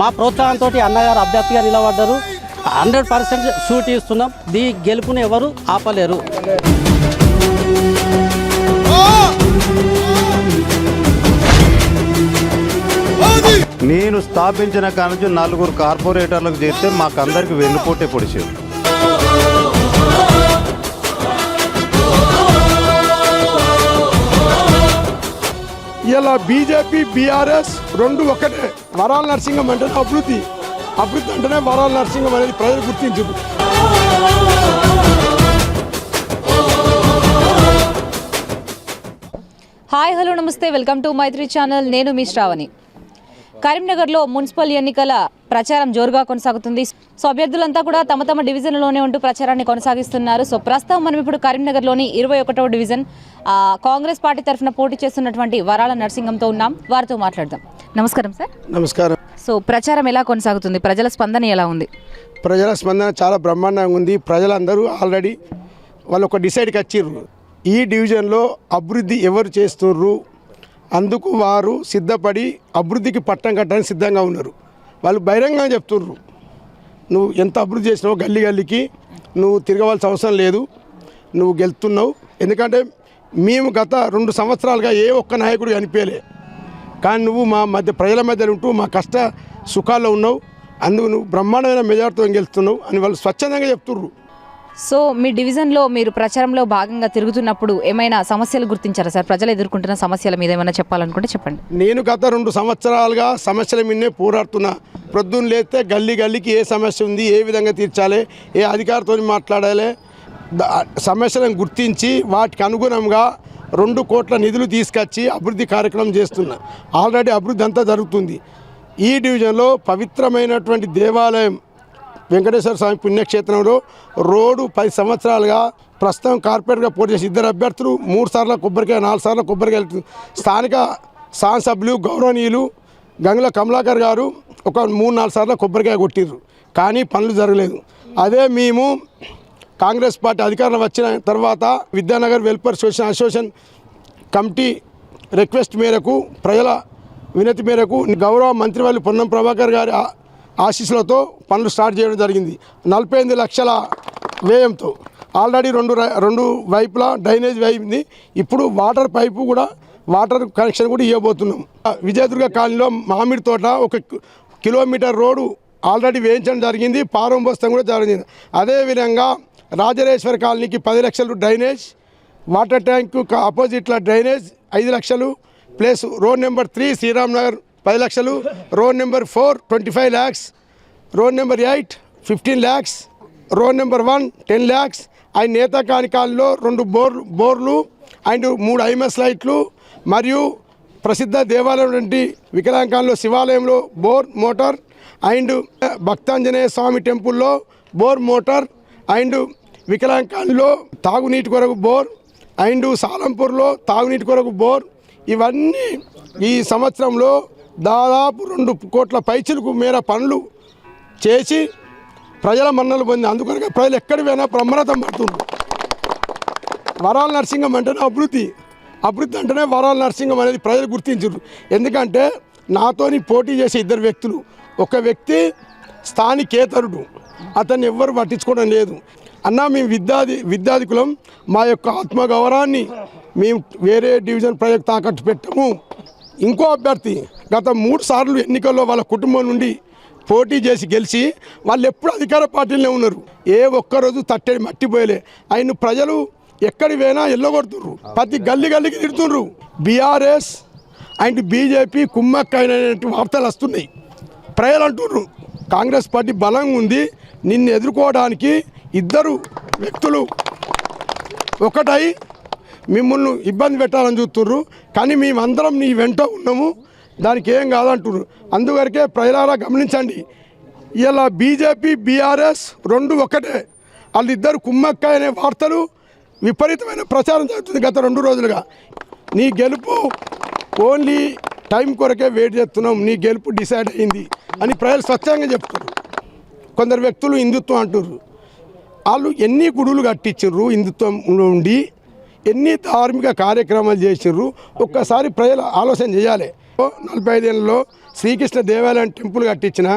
మా ప్రోత్సాహంతో అన్నగారు అభ్యర్థిగా నిలబడ్డారు. హండ్రెడ్ పర్సెంట్ షూట్ ఇస్తున్నాం. దీ గెలుపుని ఎవరు ఆపలేరు. నేను స్థాపించిన కానుంచి నలుగురు కార్పొరేటర్లకు చేస్తే మాకందరికి వెన్నుపోటే పొడిచారు ఇలా బీజేపీ బీఆర్ఎస్ రెండు ఒకటే. వరాల నరసింహం అంటేనే అభివృద్ధి. అభివృద్ధి అంటేనే వరాల నరసింహం అనేది ప్రజలు గుర్తించు. హాయ్ హలో నమస్తే. Welcome to Maithri channel. నేను మీ శ్రావణి. కరీంనగర్లో మున్సిపల్ ఎన్నికల ప్రచారం జోరుగా కొనసాగుతుంది. సో అభ్యర్థులంతా కూడా తమ తమ డివిజన్లోనే ఉంటూ ప్రచారాన్ని కొనసాగిస్తున్నారు. సో ప్రస్తుతం మనం ఇప్పుడు కరీంనగర్లోని ఇరవై ఒకటవ డివిజన్ కాంగ్రెస్ పార్టీ తరఫున పోటీ చేస్తున్నటువంటి వరాల నర్సింగంతో ఉన్నాం. వారితో మాట్లాడదాం. నమస్కారం సార్. నమస్కారం. సో ప్రచారం ఎలా కొనసాగుతుంది? ప్రజల స్పందన ఎలా ఉంది? ప్రజల స్పందన చాలా బ్రహ్మాండంగా ఉంది. ప్రజలందరూ ఆల్రెడీ వాళ్ళు ఒక డిసైడ్కి వచ్చిర్రు. ఈ డివిజన్లో అభివృద్ధి ఎవరు చేస్తుర్రు? అందుకు వారు సిద్ధపడి అభివృద్ధికి పట్టం కట్టడానికి సిద్ధంగా ఉన్నారు. వాళ్ళు బహిరంగంగా చెప్తుర్రు. నువ్వు ఎంత అభివృద్ధి చేసినావు గల్లీ గల్లీకి నువ్వు తిరగవలసిన అవసరం లేదు. నువ్వు గెలుతున్నావు. ఎందుకంటే మేము గత రెండు సంవత్సరాలుగా ఏ ఒక్క నాయకుడు కనిపించలే. కానీ నువ్వు మా మధ్య ప్రజల మధ్య ఉంటూ మా కష్ట సుఖాల్లో ఉన్నావు. అందుకు నువ్వు బ్రహ్మాండమైన మెజార్టీతో గెలుస్తున్నావు అని వాళ్ళు స్వచ్ఛందంగా చెప్తుర్రు. సో మీ డివిజన్లో మీరు ప్రచారంలో భాగంగా తిరుగుతున్నప్పుడు ఏమైనా సమస్యలు గుర్తించారా సార్? ప్రజలు ఎదుర్కొంటున్న సమస్యల మీద ఏమైనా చెప్పాలనుకుంటే చెప్పండి. నేను గత రెండు సంవత్సరాలుగా సమస్యల మీదనే పోరాడుతున్నా. ప్రొద్దున లేస్తే గల్లీ గల్లీకి ఏ సమస్య ఉంది ఏ విధంగా తీర్చాలి ఏ అధికారితో మాట్లాడాలి సమస్యలను గుర్తించి వాటికి అనుగుణంగా రెండు కోట్ల నిధులు తీసుకొచ్చి అభివృద్ధి కార్యక్రమం చేస్తున్నా. ఆల్రెడీ అభివృద్ధి అంతా జరుగుతుంది. ఈ డివిజన్లో పవిత్రమైనటువంటి దేవాలయం వెంకటేశ్వర స్వామి పుణ్యక్షేత్రంలో రోడ్డు పది సంవత్సరాలుగా ప్రస్తుతం కార్పొరేట్గా పోటీ చేసి ఇద్దరు అభ్యర్థులు మూడు సార్లు కొబ్బరికాయ నాలుగు సార్లు కొబ్బరికాయ స్థానిక సాంసభ్యులు గౌరవనీయులు గంగుల కమలాకర్ గారు ఒక మూడు నాలుగు సార్లు కొబ్బరికాయ కొట్టిర్రు. కానీ పనులు జరగలేదు. అదే మేము కాంగ్రెస్ పార్టీ అధికారంలో వచ్చిన తర్వాత విద్యానగర్ వెల్ఫేర్ సోషన్ అసోసియేషన్ కమిటీ రిక్వెస్ట్ మేరకు ప్రజల వినతి మేరకు గౌరవ మంత్రివర్యులు పొన్నం ప్రభాకర్ గారి ఆశీస్సులతో పనులు స్టార్ట్ చేయడం జరిగింది. నలభై ఎనిమిది లక్షల వ్యయంతో. ఆల్రెడీ రెండు రెండు వైపులా డ్రైనేజ్ అయింది. ఇప్పుడు వాటర్ పైపు కూడా వాటర్ కనెక్షన్ కూడా ఇవ్వబోతున్నాం. విజయదుర్గ కాలనీలో మామిడి తోట ఒక కిలోమీటర్ రోడ్డు ఆల్రెడీ వేయించడం జరిగింది. పారంభోత్సవం కూడా జరిగింది. అదేవిధంగా రాజరేశ్వర కాలనీకి పది లక్షలు డ్రైనేజ్ వాటర్ ట్యాంకు ఆపోజిట్లో డ్రైనేజ్ ఐదు లక్షలు plus road number three Sriram Nagar పది లక్షలు road number four twenty five lakhs road number eight fifteen lakhs road number one ten lakhs and నేతాకాని రెండు బోర్లు బోర్లు అండ్ మూడు ఐఎంఎస్ లైట్లు మరియు ప్రసిద్ధ దేవాలయం వంటి వికలాంకాల్లో శివాలయంలో bore motor and Bhaktanjaneya Swamy టెంపుల్లో బోర్ మోటార్ అండ్ వికలాంకాల్లో తాగునీటి కొరకు బోర్ అండ్ సాలంపూర్లో తాగునీటి కొరకు బోర్. ఇవన్నీ ఈ సంవత్సరంలో దాదాపు రెండు కోట్ల పైచులకు మేర పనులు చేసి ప్రజల మన్నలు పొంది అందుకొరకే ప్రజలు ఎక్కడి పోయినా బ్రహ్మరథం పడుతుండ్రు. వరాల నరసింహం అంటేనే అభివృద్ధి. అభివృద్ధి అంటేనే వరాల నరసింహం అనేది ప్రజలు గుర్తించారు ఎందుకంటే నాతోని పోటీ చేసే ఇద్దరు వ్యక్తులు. ఒక వ్యక్తి స్థానికేతరుడు. అతన్ని ఎవ్వరు పట్టించుకోవడం లేదు. అన్న మేము విద్యాది విద్యాధికులం. మా యొక్క ఆత్మగౌరవాన్ని మేము వేరే డివిజన్ ప్రజలకు తాకట్టు పెట్టము. ఇంకో అభ్యర్థి గత మూడు సార్లు ఎన్నికల్లో వాళ్ళ కుటుంబం నుండి పోటీ చేసి గెలిచి వాళ్ళు ఎప్పుడు అధికార పార్టీలోనే ఉన్నారు. ఏ ఒక్కరోజు తట్టడి మట్టిపోయలే. ఆయన ప్రజలు ఎక్కడి పోయినా ఎల్లగొడుతుర్రు. ప్రతి గల్లి గల్లికి తిడుతుర్రు బీఆర్ఎస్ అండ్ బీజేపీ కుమ్మక్కైన వార్తలు వస్తున్నాయి. ప్రజలు అంటున్నారు కాంగ్రెస్ పార్టీ బలంగా ఉంది. నిన్ను ఎదుర్కోవడానికి ఇద్దరు వ్యక్తులు ఒకటై మిమ్మల్ని ఇబ్బంది పెట్టాలని చూస్తుర్రు. కానీ మేమందరం నీ వెంట ఉన్నాము. దానికి ఏం కాదంటున్నారు అందువరకే ప్రజలారా గమనించండి. ఇలా బీజేపీ బీఆర్ఎస్ రెండు ఒకటే. వాళ్ళిద్దరు కుమ్మక్కాయ అనే వార్తలు విపరీతమైన ప్రచారం జరుగుతుంది గత రెండు రోజులుగా. నీ గెలుపు ఓన్లీ టైం కొరకే వెయిట్ చేస్తున్నాం. నీ గెలుపు డిసైడ్ అయింది అని ప్రజలు స్వచ్ఛంగా చెప్తున్నారు. కొందరు వ్యక్తులు హిందుత్వం అంటుర్రు. వాళ్ళు ఎన్ని గుడులు కట్టించారు హిందుత్వంలో ఉండి ఎన్ని ధార్మిక కార్యక్రమాలు చేసిర్రు ఒక్కసారి ప్రజలు ఆలోచన చేయాలి. నలభై ఐదేళ్ళలో శ్రీకృష్ణ దేవాలయం టెంపుల్ కట్టించిన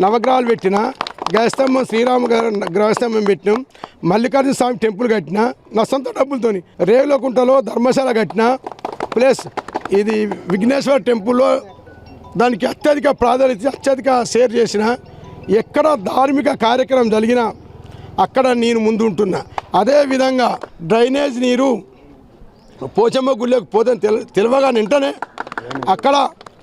నవగ్రహాలు పెట్టిన గ్రహస్తంభం శ్రీరామ గారు గ్రహస్తంభం పెట్టినాం మల్లికార్జున స్వామి టెంపుల్ కట్టిన నా సొంత డబ్బులతోని రేవులకుంటలో ధర్మశాల కట్టిన ప్లస్ ఇది విఘ్నేశ్వర టెంపుల్లో దానికి అత్యధిక ప్రాధాన్యత అత్యధిక షేర్ చేసిన ఎక్కడ ధార్మిక కార్యక్రమం జరిగినా అక్కడ నేను ముందుంటున్నా. అదేవిధంగా డ్రైనేజ్ నీరు పోచమ్మ గుళ్ళకు పోతే తెల తెలివగా వెంటనే అక్కడ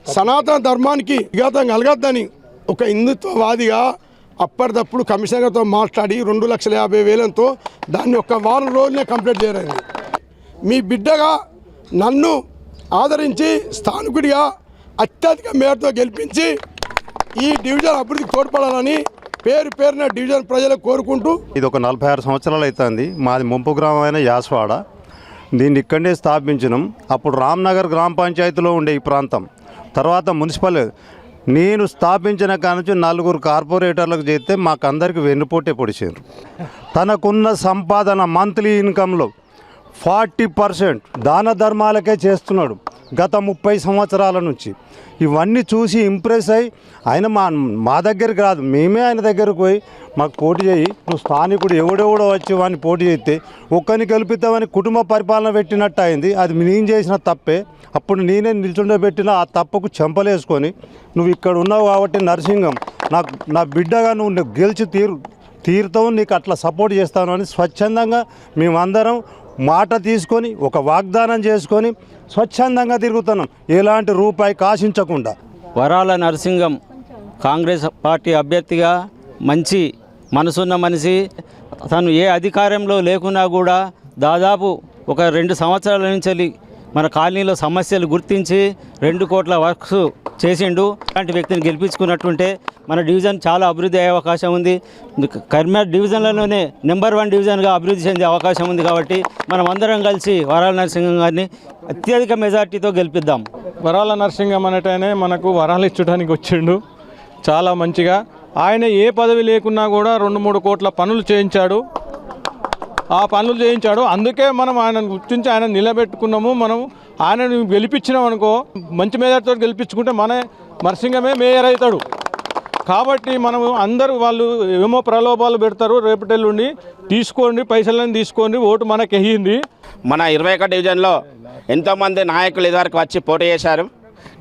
సనాతన ధర్మానికి విఘాతం కలగద్దని ఒక హిందుత్వవాదిగా అప్పటిదప్పుడు కమిషనర్తో మాట్లాడి రెండు లక్షల యాభై వేలంతో దాన్ని ఒక వారం రోజులే కంప్లీట్ చేయలేదు మీ బిడ్డగా నన్ను ఆదరించి స్థానికుడిగా అత్యధిక మేరతో గెలిపించి ఈ డివిజన్ అభివృద్ధికి తోడ్పడాలని పేరు పేరున డివిజన్ ప్రజలకు కోరుకుంటూ ఇది ఒక నలభై ఆరు సంవత్సరాలు అవుతుంది మాది ముంపు గ్రామమైన యాసవాడ. దీన్ని ఇక్కడే స్థాపించినాం. అప్పుడు రామ్నగర్ గ్రామ పంచాయతీలో ఉండే ఈ ప్రాంతం. తర్వాత మున్సిపల్ నేను స్థాపించిన కానుంచి నలుగురు కార్పొరేటర్లకు చేస్తే మాకు అందరికి వెన్నుపోటే పొడిచారు. తనకున్న సంపాదన మంత్లీ ఇన్కంలో ఫార్టీ పర్సెంట్ దాన ధర్మాలకే చేస్తున్నాడు. గత ముప్పై సంవత్సరాల నుంచి. ఇవన్నీ చూసి ఇంప్రెస్ అయ్యి ఆయన మా మా దగ్గరికి రాదు. మేమే ఆయన దగ్గరకు పోయి మాకు పోటీ చేయి నువ్వు స్థానికుడు ఎవడెవడో వచ్చి వాడిని పోటీ చేస్తే ఒక్కరిని గెలిపిద్దామని కుటుంబ పరిపాలన పెట్టినట్టు అయింది. అది నేను చేసిన తప్పే. అప్పుడు నేనే నిల్చుండబెట్టిన ఆ తప్పకు చెంపలేసుకొని నువ్వు ఇక్కడ ఉన్నావు కాబట్టి నరసింహం నాకు నా బిడ్డగా నువ్వు నువ్వు గెలిచి తీరు తీరుతావు నీకు అట్లా సపోర్ట్ చేస్తాను అని స్వచ్ఛందంగా మేమందరం మాట తీసుకొని ఒక వాగ్దానం చేసుకొని స్వచ్ఛందంగా తిరుగుతున్నాం. ఎలాంటి రూపాయి కాశించకుండా. వరాల నరసింహం కాంగ్రెస్ పార్టీ అభ్యర్థిగా మంచి మనసున్న మనిషి. తను ఏ అధికారంలో లేకున్నా కూడా దాదాపు ఒక రెండు సంవత్సరాల నుంచి మన కాలనీలో సమస్యలు గుర్తించి రెండు కోట్ల వర్క్స్ చేసిండు. అలాంటి వ్యక్తిని గెలిపించుకున్నట్టుంటే మన డివిజన్ చాలా అభివృద్ధి అయ్యే అవకాశం ఉంది. కరీంనగర్ డివిజన్లలోనే నెంబర్ వన్ డివిజన్గా అభివృద్ధి చెందే అవకాశం ఉంది కాబట్టి మనం అందరం కలిసి వరాల నరసింహం గారిని అత్యధిక మెజార్టీతో గెలిపిద్దాం. వరాల నరసింహం అనేటనే మనకు వరాలు ఇచ్చడానికి వచ్చిండు. చాలా మంచిగా. ఆయన ఏ పదవి లేకున్నా కూడా రెండు మూడు కోట్ల పనులు చేయించాడు. ఆ పనులు చేయించాడు. అందుకే మనం ఆయన గుర్తించి ఆయన నిలబెట్టుకున్నాము. మనం ఆయనను గెలిపించినాం అనుకో మంచి మేధాతో గెలిపించుకుంటే మన నరసింహమే మేయర్ అవుతాడు. కాబట్టి మనము అందరూ వాళ్ళు ఏమో ప్రలోభాలు పెడతారు. రేపటెల్లుండి తీసుకోండి పైసలను తీసుకోండి ఓటు మనకి వెయ్యింది మన ఇరవై ఒక డివిజన్లో ఎంతోమంది నాయకులు ఇదివరకు వచ్చి పోటీ చేశారు.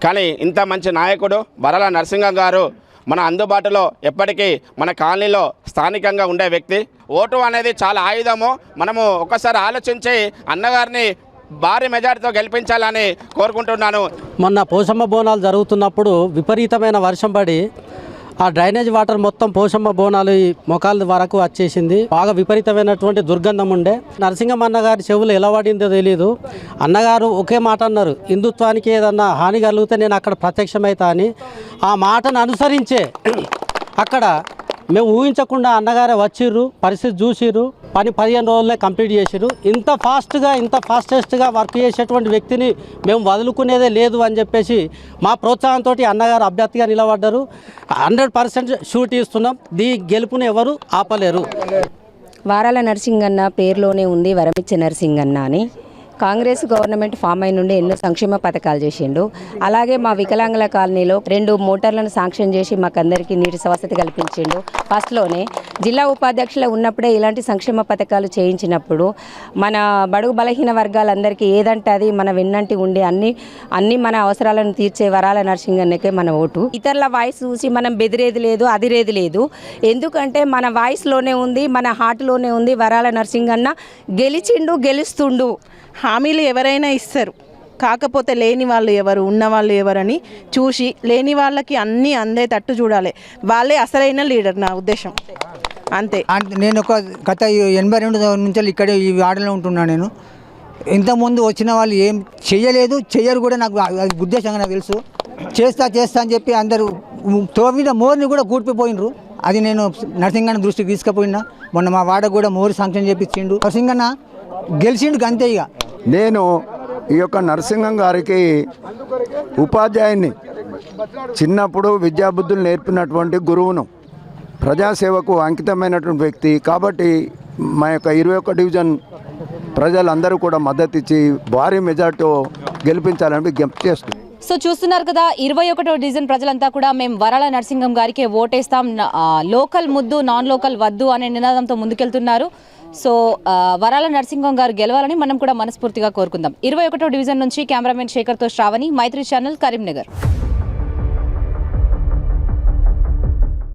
కానీ ఇంత మంచి నాయకుడు వరల నరసింహం గారు మన అందుబాటులో ఎప్పటికీ మన కాలనీలో స్థానికంగా ఉండే వ్యక్తి. ఓటు అనేది చాలా ఆయుధము. మనము ఒకసారి ఆలోచించి అన్నగారిని భారీ మెజార్టీతో గెలిపించాలని కోరుకుంటున్నాను. మొన్న పోషమ్మ బోనాలు జరుగుతున్నప్పుడు విపరీతమైన వర్షం పడి ఆ డ్రైనేజ్ వాటర్ మొత్తం పోషమ్మ బోనాలు మొఖాల వరకు వచ్చేసింది. బాగా విపరీతమైనటువంటి దుర్గంధం ఉండే. నరసింహం అన్నగారి చెవులు ఎలా పడిందో తెలియదు అన్నగారు ఒకే మాట అన్నారు. హిందుత్వానికి ఏదన్నా హాని కలిగితే నేను అక్కడ ప్రత్యక్షమవుతా అని. ఆ మాటను అనుసరించే అక్కడ మేము ఊహించకుండా అన్నగారే వచ్చిర్రు. పరిస్థితి చూసిర్రు. పని పదిహేను రోజులనే కంప్లీట్ చేసిర్రు. ఇంత ఫాస్ట్గా ఇంత ఫాస్టెస్ట్గా వర్క్ చేసేటువంటి వ్యక్తిని మేము వదులుకునేదే లేదు అని చెప్పేసి మా ప్రోత్సాహంతో అన్నగారు అభ్యర్థిగా నిలబడ్డారు. హండ్రెడ్ పర్సెంట్ షూట్ ఇస్తున్నాం. దీ గెలుపుని ఎవరు ఆపలేరు. వారాల నరసింగన్న పేరులోనే ఉంది వరమిచ్చే నరసింగన్న అని. కాంగ్రెస్ గవర్నమెంట్ ఫామ్ అయిన నుండి ఎన్నో సంక్షేమ పథకాలు చేసిండు. అలాగే మా వికలాంగుల కాలనీలో రెండు మోటార్లను శాంక్షన్ చేసి మాకందరికీ నీటి వసతి కల్పించిండు. ఫస్ట్లోనే జిల్లా ఉపాధ్యక్షులు ఉన్నప్పుడే ఇలాంటి సంక్షేమ పథకాలు చేయించినప్పుడు మన బడుగు బలహీన వర్గాలందరికీ ఏదంటే అది మన వెన్నంటి ఉండి అన్ని అన్ని మన అవసరాలను తీర్చే వరాల నరసింగన్నకే మన ఓటు. ఇతరుల వాయిస్ చూసి మనం బెదిరేది లేదు అదిరేది లేదు. ఎందుకంటే మన వాయిస్లోనే ఉంది మన హార్ట్లోనే ఉంది వరాల నరసింగన్న గెలిచిండు గెలుస్తుండు. హామీలు ఎవరైనా ఇస్తారు. కాకపోతే లేని వాళ్ళు ఎవరు ఉన్న వాళ్ళు ఎవరని చూసి లేని వాళ్ళకి అన్నీ అందేటట్టు చూడాలి. వాళ్ళే అసలైన లీడర్ నా ఉద్దేశం. అంతే. అంటే నేను ఒక గత ఎనభై రెండు నుంచి ఇక్కడే ఈ వాడలో ఉంటున్నాను నేను. ఇంతకుముందు వచ్చిన వాళ్ళు ఏం చెయ్యలేదు. చెయ్యరు కూడా నాకు అది ఉద్దేశంగా నాకు తెలుసు. చేస్తా చేస్తా అని చెప్పి అందరూ తోమిన మోర్ని కూడా కూర్పిపోయినరు అది నేను నరసింగన్న దృష్టికి తీసుకుపోయినా. మొన్న మా వాడ కూడా మోరు సంక్షణ చేపించిండు. నరసింగన్న గెలిచిండు అంతే ఇక. నేను ఈ యొక్క నరసింహం గారికి ఉపాధ్యాయుని చిన్నప్పుడు విద్యాబుద్ధులు నేర్పినటువంటి గురువును ప్రజాసేవకు అంకితమైనటువంటి వ్యక్తి. కాబట్టి మా యొక్క ఇరవై ఒక్క డివిజన్ ప్రజలందరూ కూడా మద్దతు ఇచ్చి భారీ మెజార్టీ గెలిపించాలని విజ్ఞప్తి చేస్తుంది సో చూస్తున్నారు కదా ఇరవై ఒకటో డివిజన్ ప్రజలంతా కూడా మేము వరాల నరసింహం గారికి ఓటేస్తాం. లోకల్ ముద్దు నాన్ లోకల్ వద్దు అనే నినాదంతో ముందుకెళ్తున్నారు. సో వరాల నరసింహం గారు గెలవాలని మనం కూడా మనస్ఫూర్తిగా కోరుకుందాం. ఇరవై ఒకటో డివిజన్ నుంచి కెమెరామెన్ శేఖర్తో శ్రావణి మైత్రి ఛానల్ కరీంనగర్.